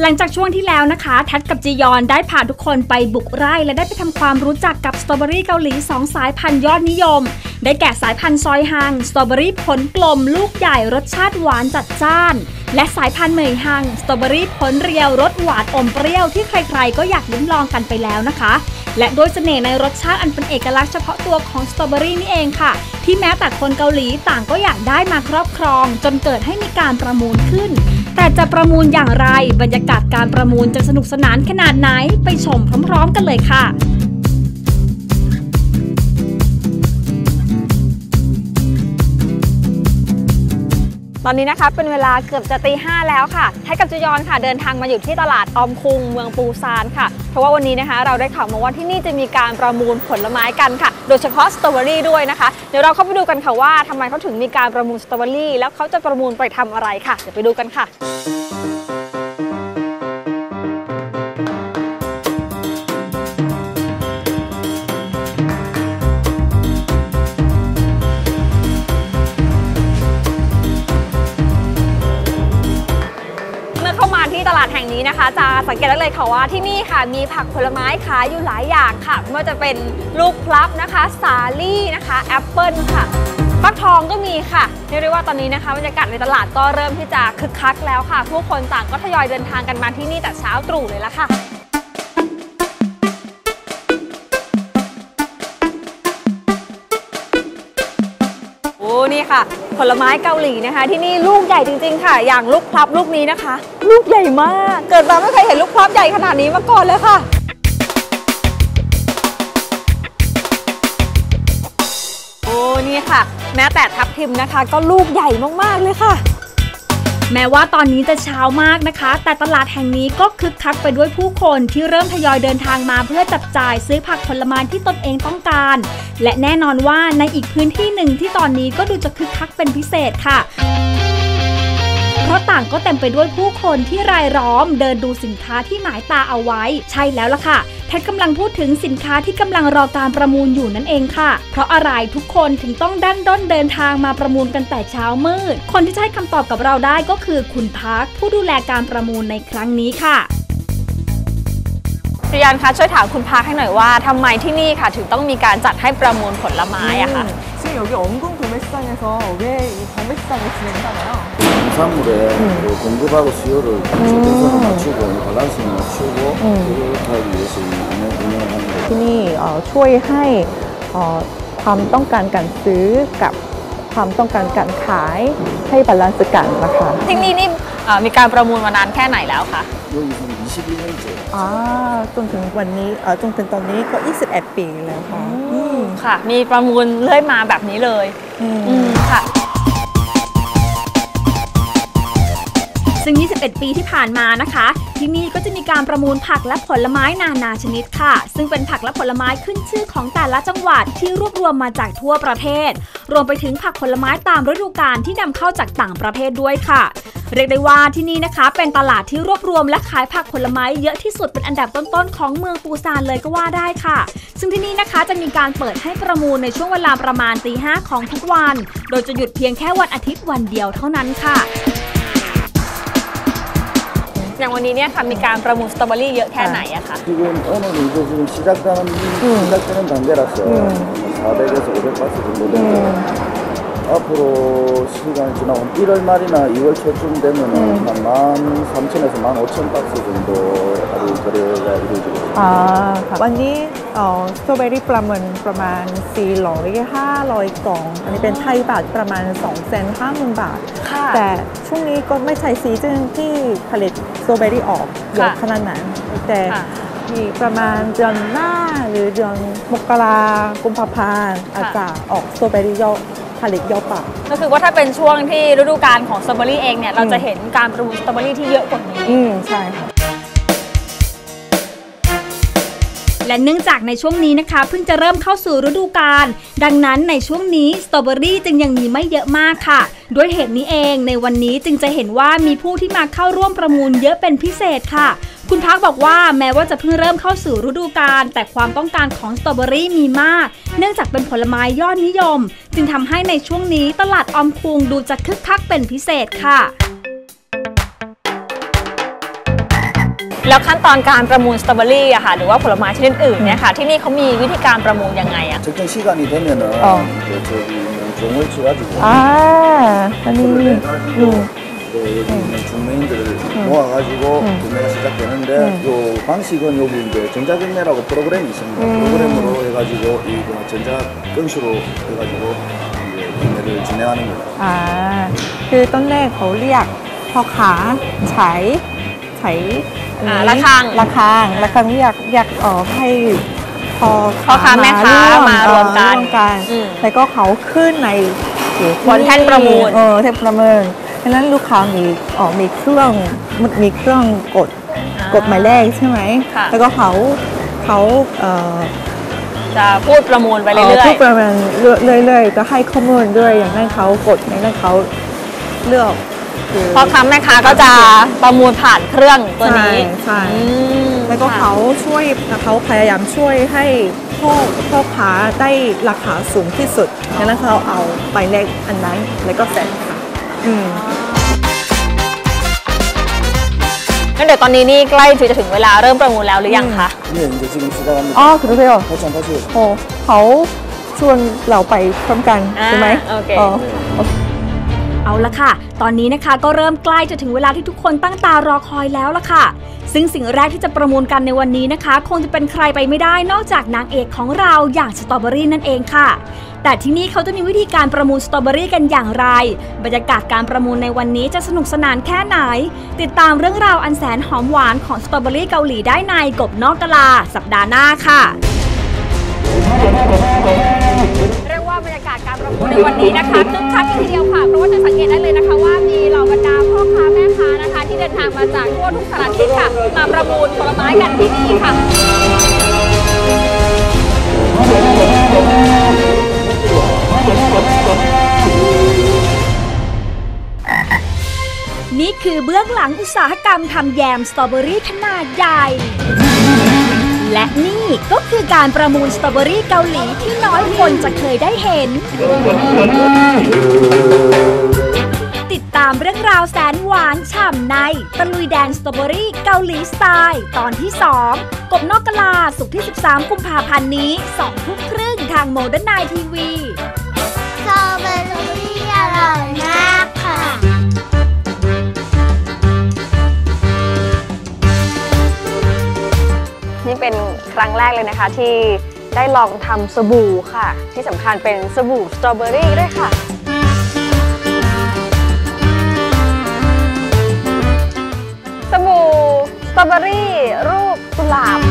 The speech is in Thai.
หลังจากช่วงที่แล้วนะคะ แท็ดกับจียอนได้พาทุกคนไปบุกไร่และได้ไปทำความรู้จักกับสตรอเบอรี่เกาหลี 2 สายพันธุ์ยอดนิยม ได้แก่สายพันธุ์ซอยฮังสตรอเบอรี่ผลกลม ลูกใหญ่รสชาติหวานจัดจ้าน และสายพันธุ์เหมยฮังสตรอเบอรี่ผลเรียวรสหวานอมเปรี้ยวที่ใครๆ ก็อยากลิ้มลองกันไปแล้วนะคะ และด้วยเสน่ห์ในรสชาติอันเป็นเอกลักษณ์เฉพาะตัวของสตรอเบอรี่นี่เองค่ะ ที่แม้แต่คนเกาหลีต่างก็อยากได้มาครอบครอง จนเกิดให้มีการประมูลขึ้น แต่จะประมูลอย่างไร บรรยากาศการประมูลจะสนุกสนานขนาดไหน ไปชมพร้อมๆ กันเลยค่ะ ตอนนี้นะคะเป็นเวลาเกือบจะตีห้าแล้วค่ะให้กับจุยอนค่ะเดินทางมาอยู่ที่ตลาดออมคุงเมืองปูซานค่ะ เพราะว่าวันนี้นะคะเราได้ข่าวมาว่าที่นี่จะมีการประมูลผลไม้กันค่ะ โดยเฉพาะสตรอเบอรี่ด้วยนะคะ เดี๋ยวเราเข้าไปดูกันค่ะว่าทำไมเขาถึงมีการประมูลสตรอเบอรี่แล้วเขาจะประมูลไปทำอะไรค่ะ เดี๋ยวไปดูกันค่ะาที่ตลาดแห่งนี้นะคะ จะสังเกตได้เลยค่ะว่าที่นี่ค่ะมีผักผลไม้ขายอยู่หลายอย่างค่ะไม่ว่าจะเป็นลูกพลับนะคะ สาลี่นะคะแอปเปิลค่ะฟักทองก็มีค่ะเรียกได้ว่าตอนนี้นะคะบรรยากาศในตลาดก็เริ่มที่จะคึกคักแล้วค่ะ ผู้คนต่างก็ทยอยเดินทางกันมาที่นี่แต่เช้าตรู่เลยละค่ะโอ้นี่ค่ะ ผลไม้เกาหลีนะคะ ที่นี่ลูกใหญ่จริง ๆ ค่ะ อย่างลูกพลับลูกนี้นะคะ ลูกใหญ่มาก เกิดมาไม่เคยเห็นลูกพลับใหญ่ขนาดนี้มาก่อนเลยค่ะ โอ้นี่ค่ะ แม้แต่ทับทิมนะคะ ก็ลูกใหญ่มากๆเลยค่ะแม้ว่าตอนนี้จะเช้ามากนะคะ แต่ตลาดแห่งนี้ก็คึกคักไปด้วยผู้คนที่เริ่มทยอยเดินทางมาเพื่อจับจ่ายซื้อผักผลไม้ที่ตนเองต้องการ และแน่นอนว่าในอีกพื้นที่หนึ่งที่ตอนนี้ก็ดูจะคึกคักเป็นพิเศษค่ะาต่างก็เต็มไปด้วยผู้คนที่รายล้อมเดินดูสินค้าที่หมายตาเอาไว้ ใช่แล้วล่ะค่ะแพทกำลังพูดถึงสินค้าที่กำลังรอการประมูลอยู่นั่นเองค่ะ เพราะอะไรทุกคนถึงต้องดันด้นเดินทางมาประมูลกันแต่เช้ามืด คนที่ใช้คำตอบกับเราได้ก็คือคุณพักผู้ดูแลการประมูลในครั้งนี้ค่ะริยานคะช่วยถามคุณพักให้หน่อยว่าทำไมที่นี่ค่ะ ถึงต้องมีการจัดให้ประมูลผลไม้อะค่ะซึ่งผมก็ 엄궁 도매시장에서 왜 이 경매시장을 진행하나요? 농산물의 그 공급하고 수요를 최대선을 맞추고 밸런스를 맞추고 그렇게 하기 위해서 이 운영, 운영을 하는 거죠. ที่นี่เอ่อช่วยให้เอ่อความต้องการการซื้อกับความต้องการการขายให้บาลานซ์กันนะคะ ที่นี่นี่เอ่อมีการประมูลมานานแค่ไหนแล้วคะ 여기서는 21년째 อ่าจนถึงวันนี้เอ่อจนถึงตอนนี้ก็ 21 ปีแล้วค่ะอืม ค่ะ มีประมูลเรื่อยมาแบบนี้เลย อืม อืมค่ะ ซึ่ง 21 ปีที่ผ่านมานะคะ ที่นี่ก็จะมีการประมูลผักและผลไม้นานาชนิดค่ะ ซึ่งเป็นผักและผลไม้ขึ้นชื่อของแต่ละจังหวัดที่รวบรวมมาจากทั่วประเทศ รวมไปถึงผักผลไม้ตามฤดูกาลที่นำเข้าจากต่างประเทศด้วยค่ะ เรียกได้ว่าที่นี่นะคะ เป็นตลาดที่รวบรวมและขายผักผลไม้เยอะที่สุดเป็นอันดับต้นๆของเมืองปูซานเลยก็ว่าได้ค่ะ ซึ่งที่นี่นะคะจะมีการเปิดให้ประมูลในช่วงเวลาประมาณตีห้าของทุกวัน โดยจะหยุดเพียงแค่วันอาทิตย์วันเดียวเท่านั้นค่ะ อย่างวันนี้เนี่ยค่ะมีการประมูลสตรอเบอรี่เยอะแค่ไหนอะคะ 지금 오늘 이제 지금 시작하는 시작되는 단계라서 400에서 500박스 정도 되고 앞으로 시간이 지나면 1월 말이나 2월 초쯤 되면은 한 13,000에서 15,000박스 정도 하루 거래가 이루어지고 있습니다. อ่าค่ะวันนี้เอ่อสตรอเบอรี่ประมาณประมาณ 400 500กล่อง อันนี้เป็นไทยบาทประมาณ2เซน5 0 0 0บาท ค่ะ แต่ช่วงนี้ก็ไม่ใช่ซีซันที่ผลิตสตรอเบอรี่ออกเยอะขนาดนั้น แต่ ค่ะ มีประมาณเดือนหน้าหรือเดือนมกรากุมภาพันธ์อาจจะออกสตรอเบอรี่เยอะ ผลิตเยอะปากก็คือว่าถ้าเป็นช่วงที่ฤดูกาลของสตรอเบอรี่เองเนี่ยเราจะเห็นการประมูลสตรอเบอรี่ที่เยอะกว่านี้ อืมใช่ค่ะ และเนื่องจากในช่วงนี้นะคะ เพิ่งจะเริ่มเข้าสู่ฤดูกาลดังนั้นในช่วงนี้สตรอเบอรี่จึงยังมีไม่เยอะมากค่ะ ด้วยเหตุนี้เองในวันนี้จึงจะเห็นว่ามีผู้ที่มาเข้าร่วมประมูลเยอะเป็นพิเศษค่ะ คุณพักบอกว่าแม้ว่าจะเพิ่งเริ่มเข้าสู่ฤดูกาลแต่ความต้องการของสตรอเบอรี่มีมาก เนื่องจากเป็นผลไม้ยอดนิยม จึงทำให้ในช่วงนี้ตลาดออมคุงดูจะคึกคักเป็นพิเศษค่ะ แล้วขั้นตอนการประมูลสตรอเบอรี่อะค่ะ หรือว่าผลไม้ชนิดอื่นเนี่ยค่ะ ที่นี่เขามีวิธีการประมูลยังไงอะ 적정 시간이 되면은 어. 그 저기 있는 종을 쳐가지고 อ่าอันนี้ 그걸 อื 해가지고 ม 그 여기 있는 중매인들을 모아가지고 경매가 시작되는데 요 방식은 여기 이제 전자경매라고 프로그램이 있습니다. 프로그램으로 해가지고 이거 전자 건수로 해가지고 이제 경매를 진행하는 거예요. อ่า คือต้นแรกเขาเรียกพ่อขาใช้ใช้ อ่าระฆัง ระฆังระฆังเรียกเรียกเออให้พอพ่อค้าแม่ค้ามารวมกันเออรวมกันอืม แล้วก็เขาขึ้นในเดี๋ยวบนแท่นประมูล เออแท่นประมูลฉะนั้นลูกค้ามีอ๋อมีเครื่องมีเครื่องกดกดหมายเลขใช่ไหมค่ะ แล้วก็เขาเขาเอ่อ จะพูดประมูลไปเรื่เอ่ออยผู้ประมาณเรื่อยๆก็ให้ข้อมูลด้วยอย่างนั้นเขากดอย่างนั้นเขาเลือก คือพ่อค้าแม่ค้าก็จะประมูลผ่านเครื่องตัวนี้ใช่อืแล้วก็เขาช่วยเขาพยายามช่วยให้พ่อพ่อค้าได้ราคาสูงที่สุดดังนั้นเขาเอาไปแลกอันนั้นแล้วก็แสนค่ะอืมงั้นเดี๋ยวตอนนี้นี่ใกล้จะถึงเวลาเริ่มประมูลแล้วหรือยังคะหนื่อยจริงๆสุดแล้วอ๋อคือเร็วเขาจำเขาชื่อโเขาชวนเราไปพร้อมกันใช่ไหมโอเค เอาละค่ะ ตอนนี้นะคะก็เริ่มใกล้จะถึงเวลาที่ทุกคนตั้งตารอคอยแล้วละค่ะ ซึ่งสิ่งแรกที่จะประมูลกันในวันนี้นะคะ คงจะเป็นใครไปไม่ได้นอกจากนางเอกของเราอย่างสตรอเบอรี่นั่นเองค่ะ แต่ที่นี่เขาจะมีวิธีการประมูลสตรอเบอรี่กันอย่างไร บรรยากาศการประมูลในวันนี้จะสนุกสนานแค่ไหน ติดตามเรื่องราวอันแสนหอมหวานของสตรอเบอรี่เกาหลีได้ในกบนอกกะลา สัปดาห์หน้าค่ะเรียกว่าบรรยากาศการประมูลในวันนี้นะคะคึกคักทีเดียวค่ะเพราะว่า กันที่นี่ค่ะนี่คือเบื้องหลังอุตสาหกรรมทำแยมสตรอเบอรี่ขนาดใหญ่ และนี่ก็คือการประมูลสตรอเบอรี่เกาหลีที่น้อยคนจะเคยได้เห็น ติดตามเรื่องราวแสนหวานฉ่ำใน ตะลุยแดนสตรอเบอรี่เกาหลีสไตล์ตอนที่ 2 กบนอกกะลาสุกร์ที่ 13 กุมภาพันธ์นี้2ทุ่มครึ่งทางโมเดิร์นไนทีวีสตรอเบอรี่อร่อยมากค่ะนี่เป็นครั้งแรกเลยนะคะที่ได้ลองทำสบู่ค่ะ ที่สำคัญเป็นสบู่สตรอเบอรี่ด้วยค่ะ หลาบ